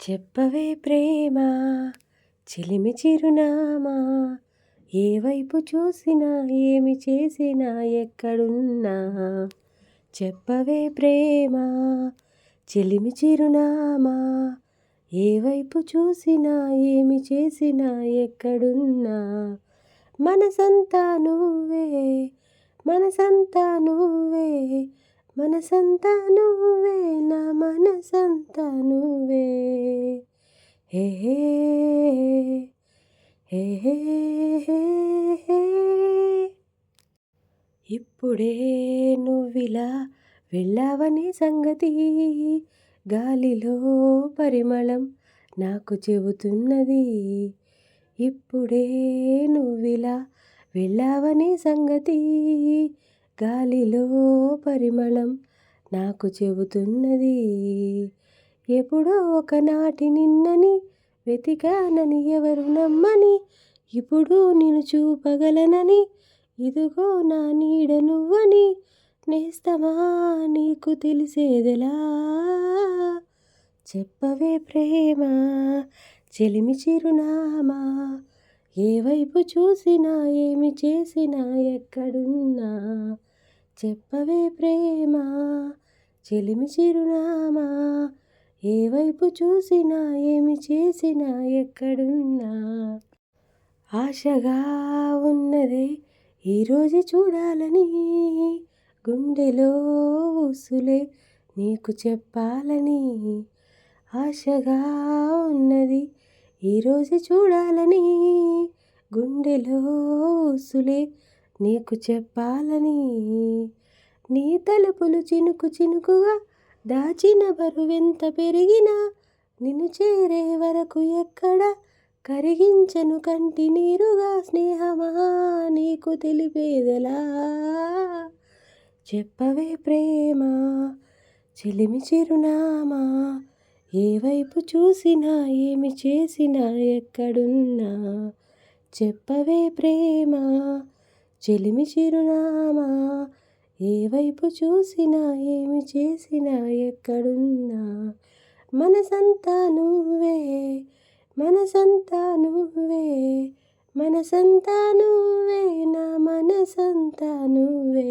చెప్పవే ప్రేమ చిలిమి చిరునామా ఏ వైపు చూసినా ఏమి చేసినా ఎక్కడున్నా. చెప్పవే ప్రేమ చిలిమి చిరునామా ఏ వైపు చూసినా ఏమి చేసినా ఎక్కడున్నా. మనసంతా నువ్వే మనసంతా నువ్వే మనసంతా నువ్వే నా మనసంతా నువ్వే. హే హే హే హే ఇప్పుడే నువ్విలా వెళ్ళావనే సంగతి. గాలిలో పరిమళం నాకు చెబుతున్నది. ఇప్పుడే నువ్విలా వెళ్ళావనే సంగతి. గాలిలో పరిమళం నాకు చెబుతున్నది. ఎప్పుడో ఒకనాటి నిన్నని వెతికానని ఎవరు నమ్మని ఇప్పుడు నేను చూపగలనని ఇదిగో నా నీడ నువ్వని నేస్తమా నీకు తెలిసేదెలా? చెప్పవే ప్రేమ చెలిమి చిరునామా ఏ వైపు చూసినా ఏమి చేసినా ఎక్కడున్నా? చెప్పవే ప్రేమ చెలిమి చిరునామా ఏ వైపు చూసినా ఏమి చేసినా ఎక్కడున్నా. ఆశగా ఉన్నదే ఈరోజు చూడాలని గుండెలో ఊసులే నీకు చెప్పాలని. ఆశగా ఉన్నది ఈరోజు చూడాలని గుండెలో ఊసులే నీకు చెప్పాలని. నీ తలుపులు చినుకు చినుకుగా దాచిన బరువెంత పెరిగినా నిన్ను చేరే వరకు ఎక్కడ కరిగించను కంటి నీరుగా స్నేహమా నీకు తెలిపేదెలా. చెప్పవే ప్రేమ చెలిమి చిరునామా ఏ వైపు చూసినా ఏమి చేసినా ఎక్కడున్నా. చెప్పవే ప్రేమ చెలిమి చిరునామా ఏ వైపు చూసినా ఏమి చేసినా ఎక్కడున్నా. మనసంతా నువ్వే మనసంతా నువ్వే మనసంతా నువ్వే నా మనసంతా నువ్వే.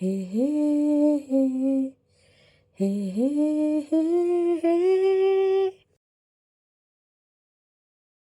హే హే హే హే హే హే